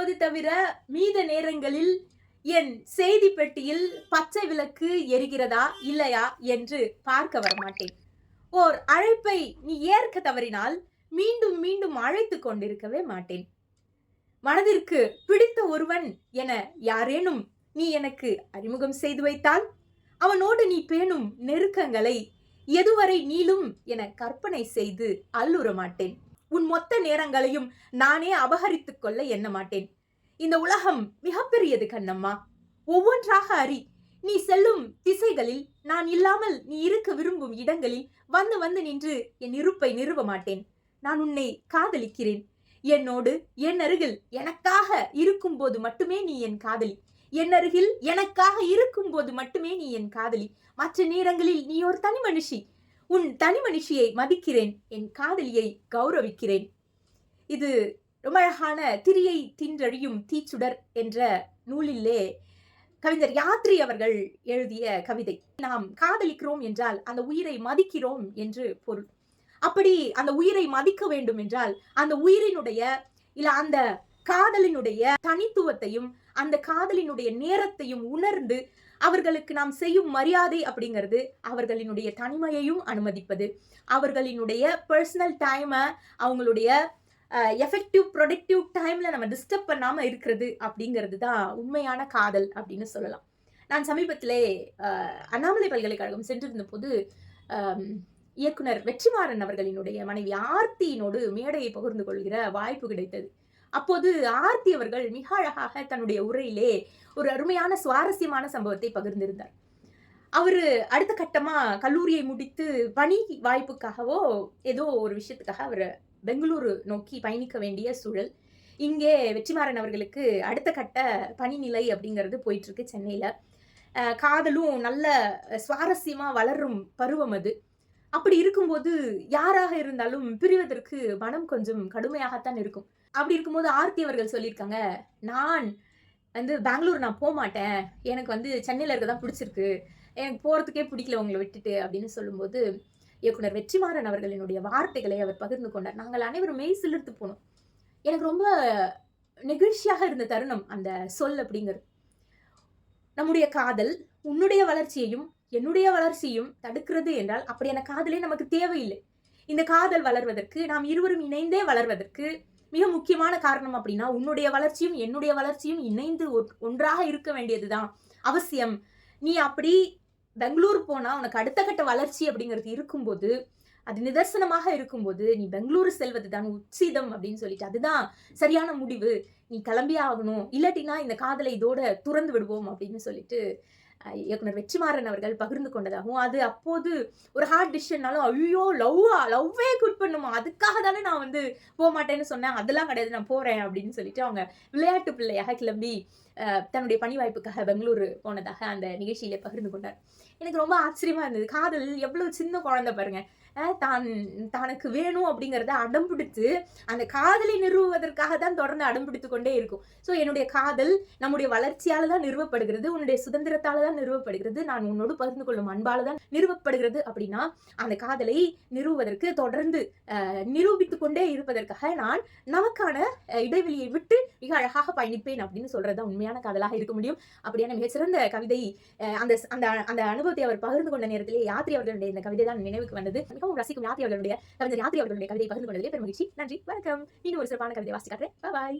போது தவிர மீத நேரங்களில் என் செய்தி பெட்டியில் பச்சை விளக்கு எரிகிறதா இல்லையா என்று பார்க்க வரமாட்டேன். ஓர் அழைப்பை நீ ஏற்க தவறினால் மீண்டும் மீண்டும் அழைத்து கொண்டிருக்கவே மாட்டேன். மனதிற்கு பிடித்த ஒருவன் என யாரேனும் நீ எனக்கு அறிமுகம் செய்து வைத்தால் அவனோடு நீ பேணும் நெருக்கங்களை எதுவரை நீளும் என கற்பனை செய்து அல்லுற மாட்டேன் உன் மொத்த நேரங்களையும் நானே அபகரித்துக் கொள்ள எண்ண மாட்டேன். இந்த உலகம் மிகப்பெரியது கண்ணம்மா. ஒவ்வொன்றாக அறி. நீ செல்லும் திசைகளில் நான் இல்லாமல் நீ இருக்க விரும்பும் இடங்களில் வந்து வந்து நின்று என் இருப்பை நிறுவ மாட்டேன். நான் உன்னை காதலிக்கிறேன். என்னோடு என் அருகில் எனக்காக இருக்கும்போது மட்டுமே நீ என் காதலி. என் அருகில் எனக்காக இருக்கும்போது மட்டுமே நீ என் காதலி. மற்ற நேரங்களில் நீ ஒரு தனி மனுஷி. உன் தனி மனுஷியை மதிக்கிறேன் என் காதலியை கௌரவிக்கிறேன். இது ரொம்ப அழகான திரியை தின்றழியும் தீச்சுடர் என்ற நூலிலே கவிஞர் யாத்ரி அவர்கள் எழுதிய கவிதை. நாம் காதலிக்கிறோம் என்றால் அந்த உயிரை மதிக்கிறோம் என்று பொருள். அப்படி அந்த உயிரை மதிக்க வேண்டும் என்றால் அந்த உயிரினுடைய இல்ல அந்த காதலினுடைய தனித்துவத்தையும் அந்த காதலினுடைய நேரத்தையும் உணர்ந்து அவர்களுக்கு நாம் செய்யும் மரியாதை அப்படிங்கிறது அவர்களினுடைய தனிமையையும் அனுமதிப்பது. அவர்களினுடைய பர்சனல் டைமை அவங்களுடைய எஃபெக்டிவ் ப்ரொடக்டிவ் டைமில் நம்ம டிஸ்டர்ப் பண்ணாமல் இருக்கிறது அப்படிங்கிறது தான் உண்மையான காதல் அப்படின்னு சொல்லலாம். நான் சமீபத்திலே அண்ணாமலை பல்கலைக்கழகம் சென்றிருந்த போது இயக்குனர் வெற்றிமாறன் அவர்களினுடைய மனைவி ஆர்த்தியினோடு மேடையை பகிர்ந்து கொள்கிற வாய்ப்பு கிடைத்தது. அப்போது ஆர்த்தி அவர்கள் மிக அழகாக தன்னுடைய உரையிலே ஒரு அருமையான சுவாரஸ்யமான சம்பவத்தை பகிர்ந்திருந்தார். அவர் அடுத்த கட்டமாக கல்லூரியை முடித்து பணி வாய்ப்புக்காகவோ ஏதோ ஒரு விஷயத்துக்காக அவர் பெங்களூரு நோக்கி பயணிக்க வேண்டிய சூழல். இங்கே வெற்றிமாறன் அவர்களுக்கு அடுத்த கட்ட பணிநிலை அப்படிங்கிறது போயிட்டுருக்கு சென்னையில். காதலும் நல்ல சுவாரஸ்யமாக வளரும் பருவம் அது. அப்படி இருக்கும்போது யாராக இருந்தாலும் பிரிவதற்கு மனம் கொஞ்சம் கடுமையாகத்தான் இருக்கும். அப்படி இருக்கும்போது ஆர்த்தி அவர்கள் சொல்லியிருக்காங்க நான் வந்து பெங்களூர் நான் போக மாட்டேன் எனக்கு வந்து சென்னையில் இருக்க தான் பிடிச்சிருக்கு. எனக்கு போகிறதுக்கே பிடிக்கல உங்களை விட்டுட்டு. அப்படின்னு சொல்லும்போது இயக்குனர் வெற்றிமாறன் அவர்களினுடைய வார்த்தைகளை அவர் பகிர்ந்து கொண்டார். நாங்கள் அனைவரும் மெய் சிலிர்த்து போனோம். எனக்கு ரொம்ப நெகிழ்ச்சியாக இருந்த தருணம் அந்த சொல் அப்படிங்கிறது. நம்முடைய காதல் உன்னுடைய வளர்ச்சியையும் என்னுடைய வளர்ச்சியும் தடுக்கிறது என்றால் அப்படியான காதலே நமக்கு தேவையில்லை. இந்த காதல் வளர்வதற்கு நாம் இருவரும் இணைந்தே வளர்வதற்கு மிக முக்கியமான காரணம் அப்படின்னா உன்னுடைய வளர்ச்சியும் என்னுடைய வளர்ச்சியும் இணைந்து ஒன்றாக இருக்க வேண்டியதுதான் அவசியம். நீ அப்படி பெங்களூர் போனால் உனக்கு அடுத்த கட்ட வளர்ச்சி அப்படிங்கிறது இருக்கும்போது அது நிதர்சனமாக இருக்கும்போது நீ பெங்களூரு செல்வது தான் உச்சிதம் அப்படின்னு சொல்லிட்டு அதுதான் சரியான முடிவு. நீ கிளம்பியே ஆகணும். இல்லாட்டினா இந்த காதலை இதோட துறந்து விடுவோம் அப்படின்னு சொல்லிட்டு இயக்குனர் வெற்றிமாறன் அவர்கள் பகிர்ந்து கொண்டதாகவும் அது அப்போது ஒரு ஹார்ட் டிசிஷன்னாலும் ஐயோ லவ்வா லவ்வே குட் பண்ணுமா? அதுக்காக தானே நான் வந்து போக மாட்டேன்னு சொன்னேன். அதெல்லாம் கிடையாது நான் போகிறேன் அப்படின்னு சொல்லிட்டு அவங்க விளையாட்டு பிள்ளையாக கிளம்பி தன்னுடைய பணி வாய்ப்புக்காக பெங்களூரு போனதாக அந்த நிகழ்ச்சியில பகிர்ந்து கொண்டார். எனக்கு ரொம்ப ஆச்சரியமா இருந்தது. காதல் எவ்வளவு சின்ன குழந்தை பாருங்க. தான் தனக்கு வேணும் அப்படிங்கிறத அடம் பிடித்து அந்த காதலை நிறுவுவதற்காக தான் தொடர்ந்து அடம் பிடித்து கொண்டே இருக்கும். ஸோ என்னுடைய காதல் நம்முடைய வளர்ச்சியால தான் நிறுவப்படுகிறது. உன்னுடைய சுதந்திரத்தால தான் தான் நிறுவப்படுகிறது. நான் உன்னோடு பகிர்ந்து கொள்ளும் அன்பால தான் நிறுவப்படுகிறது அப்படின்னா அந்த காதலை நிறுவுவதற்கு தொடர்ந்து நிரூபித்து கொண்டே இருப்பதற்காக நான் நமக்கான இடைவெளியை விட்டு மிக அழகாக பயணிப்பேன் அப்படின்னு சொல்றது உண்மையான காதலாக இருக்க முடியும். அப்படியான மிகச்சிறந்த கவிதை அந்த அந்த அந்த அனுபவத்தை அவர் பகிர்ந்து கொண்ட நேரத்திலே யாத்ரி அவர்களுடைய இந்த கவிதை தான் நினைவுக்கு வந்தது. மிகவும் ரசிக்கும் யாத்ரி அவர்களுடைய கவிதை யாத்ரி அவர்களுடைய கவிதை பகிர்ந்து கொண்டதிலே பெரும் மகிழ்ச்சி. நன்றி வணக்கம். இன்னும் ஒரு சிறப்பான கவிதை வாசிக்காட்டேன் பாய்